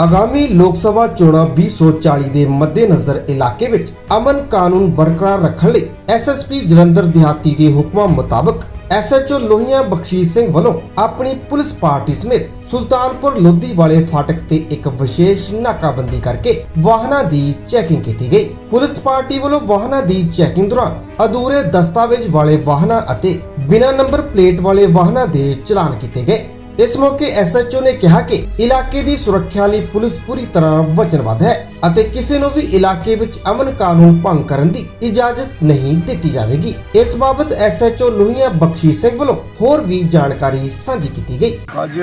ਆਗਾਮੀ ਲੋਕ ਸਭਾ ਚੋਣਾਂ 2040 ਦੇ ਮੱਦੇਨਜ਼ਰ ਇਲਾਕੇ ਵਿੱਚ ਅਮਨ ਕਾਨੂੰਨ ਬਰਕਰਾਰ ਰੱਖਣ ਲਈ ਐਸਐਸਪੀ ਜਲੰਧਰ ਦਿਹਾਤੀ ਦੇ ਹੁਕਮਾਂ ਮੁਤਾਬਕ ਐਸਐਚਓ ਲੋਹੀਆਂ ਬਖਸ਼ੀਸ਼ ਸਿੰਘ ਵੱਲੋਂ ਆਪਣੀ ਪੁਲਿਸ ਪਾਰਟੀ ਸਮੇਤ ਸੁਲਤਾਨਪੁਰ ਲੋਧੀ ਵਾਲੇ ਫਾਟਕ ਤੇ ਇੱਕ ਵਿਸ਼ੇਸ਼ ਨਾਕਾਬੰਦੀ ਕਰਕੇ ਵਾਹਨਾਂ ਦੀ ਚੈਕਿੰਗ ਕੀਤੀ ਗਈ। ਪੁਲਿਸ ਪਾਰਟੀ ਵੱਲੋਂ ਵਾਹਨਾਂ ਦੀ ਚੈਕਿੰਗ ਦੌਰਾਨ ਅਧੂਰੇ ਦਸਤਾਵੇਜ਼ ਵਾਲੇ ਵਾਹਨਾਂ ਅਤੇ ਬਿਨਾਂ ਨੰਬਰ ਪਲੇਟ ਵਾਲੇ ਵਾਹਨਾਂ ਦੇ ਚਲਾਨ ਕੀਤੇ ਗਏ। ਇਸ ਮੌਕੇ ਐਸਐਚਓ ਨੇ ਕਿਹਾ ਕਿ ਇਲਾਕੇ ਦੀ ਸੁਰੱਖਿਆ ਲਈ ਪੁਲਿਸ ਪੂਰੀ ਤਰ੍ਹਾਂ ਵਚਨਬੱਧ ਹੈ ਅਤੇ ਕਿਸੇ ਨੂੰ ਵੀ ਇਲਾਕੇ ਵਿੱਚ ਅਮਨ ਕਾਨੂੰਨ ਭੰਗ ਕਰਨ ਦੀ ਇਜਾਜ਼ਤ ਨਹੀਂ ਦਿੱਤੀ ਜਾਵੇਗੀ। ਇਸ ਬਾਬਤ ਐਸਐਚਓ ਲੋਹੀਆਂ ਬਖਸ਼ੀਸ਼ ਸਿੰਘ ਵੱਲੋਂ ਹੋਰ ਵੀ ਜਾਣਕਾਰੀ ਸਾਂਝੀ ਕੀਤੀ ਗਈ। ਅੱਜ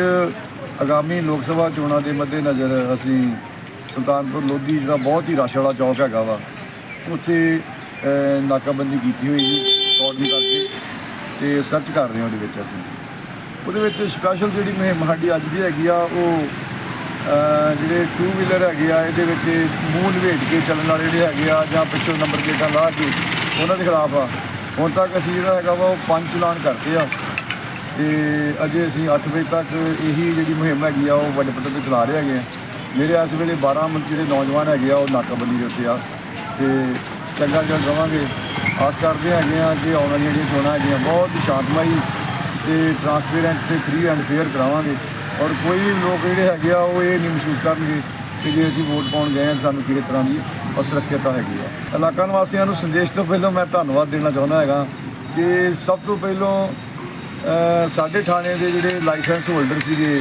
ਆਗਾਮੀ ਲੋਕ ਸਭਾ ਚੋਣਾਂ ਦੇ ਮੱਦੇਨਜ਼ਰ ਅਸੀਂ ਸੁਲਤਾਨਪੁਰ ਲੋਧੀ, ਜਿਹੜਾ ਬਹੁਤ ਹੀ ਰਸ਼ ਵਾਲਾ ਚੌਕ ਹੈਗਾ ਵਾ, ਉੱਥੇ ਨਾਕਾਬੰਦੀ ਕੀਤੀ ਹੋਈ ਜੀ। ਕਾਰਡਨ ਕਰਕੇ ਤੇ ਸਰਚ ਕਰ ਰਹੇ ਹਾਂ ਉਹਦੇ ਵਿੱਚ ਅਸੀਂ। ਉਹਦੇ ਵਿੱਚ ਸਪੈਸ਼ਲ ਜਿਹੜੀ ਮੁਹਿੰਮ ਸਾਡੀ ਅੱਜ ਦੀ ਹੈਗੀ ਆ, ਉਹ ਜਿਹੜੇ ਟੂ ਵੀਲਰ ਹੈਗੇ ਆ, ਇਹਦੇ ਵਿੱਚ ਮੂੰਹ ਲਵੇਟ ਕੇ ਚੱਲਣ ਵਾਲੇ ਜਿਹੜੇ ਹੈਗੇ ਆ ਜਾਂ ਪਿੱਛੋਂ ਨੰਬਰ ਪਲੇਟਾਂ ਲਾ ਕੇ ਉਹਨਾਂ ਦੇ ਖਿਲਾਫ ਆ। ਹੁਣ ਤੱਕ ਅਸੀਂ ਜਿਹੜਾ ਹੈਗਾ ਵਾ, ਉਹ ਪੰਜ ਚਲਾਨ ਕਰਤੇ ਆ। ਤੇ ਅਜੇ ਅਸੀਂ 8 ਵਜੇ ਤੱਕ ਇਹੀ ਜਿਹੜੀ ਮੁਹਿੰਮ ਹੈਗੀ ਆ, ਉਹ ਵੱਡੇ ਪੱਧਰ ਤੇ ਚਲਾ ਰਹੇ ਹੈਗੇ ਆ। ਮੇਰੇ ਇਸ ਵੇਲੇ 12 ਮੁਲਕ ਜਿਹੜੇ ਨੌਜਵਾਨ ਹੈਗੇ ਆ, ਉਹ ਨਾਕਾਬੰਦੀ ਦੇ ਉੱਤੇ ਆ। ਤੇ ਚੰਗਾ ਚੱਲ ਰਵਾਂਗੇ ਆਸ ਕਰਦੇ ਹੈਗੇ ਆ ਕਿ ਆਉਣ ਵਾਲੀਆਂ ਜਿਹੜੀਆਂ ਚੋਣਾਂ ਹੈਗੀਆਂ, ਬਹੁਤ ਸ਼ਾਂਤਮਈ ਤੇ ਟਰਾਂਸਪੇਰੈਂਟ ਤੇ ਫ੍ਰੀ ਐਂਡ ਫੇਅਰ ਕਰਾਵਾਂਗੇ। ਔਰ ਕੋਈ ਵੀ ਲੋਕ ਜਿਹੜੇ ਹੈਗੇ ਆ, ਉਹ ਇਹ ਨਹੀਂ ਮਹਿਸੂਸ ਕਰਨਗੇ ਕਿ ਜੇ ਅਸੀਂ ਵੋਟ ਪਾਉਣ ਗਏ ਹਾਂ, ਸਾਨੂੰ ਕਿਸੇ ਤਰ੍ਹਾਂ ਦੀ ਅਸੁਰੱਖਿਅਤਾ ਹੈਗੀ ਆ। ਇਲਾਕਾ ਨਿਵਾਸੀਆਂ ਨੂੰ ਸੰਦੇਸ਼ ਤੋਂ ਪਹਿਲਾਂ ਮੈਂ ਧੰਨਵਾਦ ਦੇਣਾ ਚਾਹੁੰਦਾ ਹੈਗਾ ਕਿ ਸਭ ਤੋਂ ਪਹਿਲਾਂ ਸਾਡੇ ਥਾਣੇ ਦੇ ਜਿਹੜੇ ਲਾਇਸੈਂਸ ਹੋਲਡਰ ਸੀਗੇ,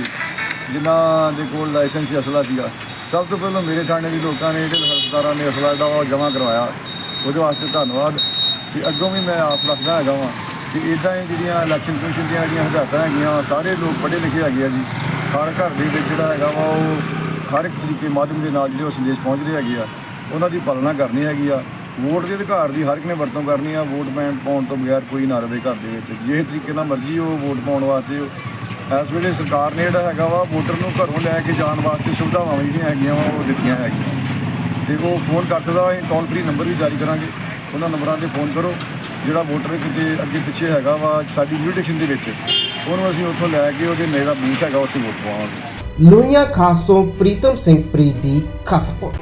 ਜਿਨ੍ਹਾਂ ਦੇ ਕੋਲ ਲਾਇਸੈਂਸ ਅਸਲਾ ਸੀਗਾ, ਸਭ ਤੋਂ ਪਹਿਲਾਂ ਮੇਰੇ ਥਾਣੇ ਦੇ ਲੋਕਾਂ ਨੇ, ਜਿਹੜੇ ਹਸਪਤਾਲਾਂ ਨੇ ਅਸਲਾ ਦਾ ਉਹ ਜਮ੍ਹਾਂ ਕਰਵਾਇਆ। ਉਹਦੇ ਵਾਸਤੇ ਧੰਨਵਾਦ। ਕਿ ਅੱਗੋਂ ਵੀ ਮੈਂ ਆਪ ਰੱਖਦਾ ਹੈਗਾ ਵਾਂ। ਕਿ ਇਦਾਂ ਹੀ ਜਿਹੜੀਆਂ ਇਲੈਕਸ਼ਨ ਕਮਿਸ਼ਨ ਦੀਆਂ ਜਿਹੜੀਆਂ ਹਦਾਇਤਾਂ ਹੈਗੀਆਂ ਸਾਰੇ ਲੋਕ ਪੜ੍ਹੇ ਲਿਖੇ ਹੈਗੇ ਆ ਜੀ। ਹਰ ਘਰ ਦੇ ਵਿੱਚ ਜਿਹੜਾ ਹੈਗਾ ਵਾ, ਉਹ ਹਰ ਇੱਕ ਤਰੀਕੇ ਮਾਧਿਅਮ ਦੇ ਨਾਲ ਜਿਹੜੇ ਉਹ ਸੰਦੇਸ਼ ਪਹੁੰਚ ਰਹੇ ਹੈਗੇ ਆ, ਉਹਨਾਂ ਦੀ ਪਾਲਣਾ ਕਰਨੀ ਹੈਗੀ ਆ। ਵੋਟ ਦੇ ਅਧਿਕਾਰ ਦੀ ਹਰ ਇੱਕ ਨੇ ਵਰਤੋਂ ਕਰਨੀ ਆ, ਵੋਟ ਪੈਣ ਪਾਉਣ ਤੋਂ ਬਗੈਰ ਕੋਈ ਨਾ ਰਵੇ ਘਰ ਦੇ ਵਿੱਚ। ਜੇ ਤਰੀਕੇ ਨਾਲ ਮਰਜ਼ੀ ਉਹ ਵੋਟ ਪਾਉਣ ਵਾਸਤੇ ਇਸ ਵੇਲੇ ਸਰਕਾਰ ਨੇ ਜਿਹੜਾ ਹੈਗਾ ਵਾ, ਵੋਟਰ ਨੂੰ ਘਰੋਂ ਲੈ ਕੇ ਜਾਣ ਵਾਸਤੇ ਸੁਵਿਧਾਵਾਂ ਜਿਹੜੀਆਂ ਹੈਗੀਆਂ ਵਾ, ਉਹ ਦਿੱਤੀਆਂ ਹੈਗੀਆਂ। ਤੇ ਉਹ ਫੋਨ ਕਰ ਸਕਦਾ, ਅਸੀਂ ਟੋਲ ਫ੍ਰੀ ਨੰਬਰ ਵੀ ਜਾਰੀ ਕਰਾਂਗੇ। ਉਹਨਾਂ ਨੰਬਰਾਂ ਤੇ ਫੋਨ ਕਰੋ। ਜਿਹੜਾ ਵੋਟਰ ਕਿਤੇ ਅੱਗੇ ਪਿੱਛੇ ਹੈਗਾ ਵਾ ਸਾਡੀ ਯੂਨੀਟੇਸ਼ਨ ਦੇ ਵਿੱਚ, ਉਹਨੂੰ ਅਸੀਂ ਉੱਥੋਂ ਲੈ ਕੇ ਉਹਦੇ ਨੇੜਾ ਬੂਥ ਹੈਗਾ ਉੱਥੇ ਵੋਟ ਪਾਵਾਂਗੇ। ਲੋਹੀਆਂ ਖਾਸ ਤੋਂ ਪ੍ਰੀਤਮ ਸਿੰਘ ਪ੍ਰੀਤ ਦੀ ਖਾਸ ਰਿਪੋਰਟ।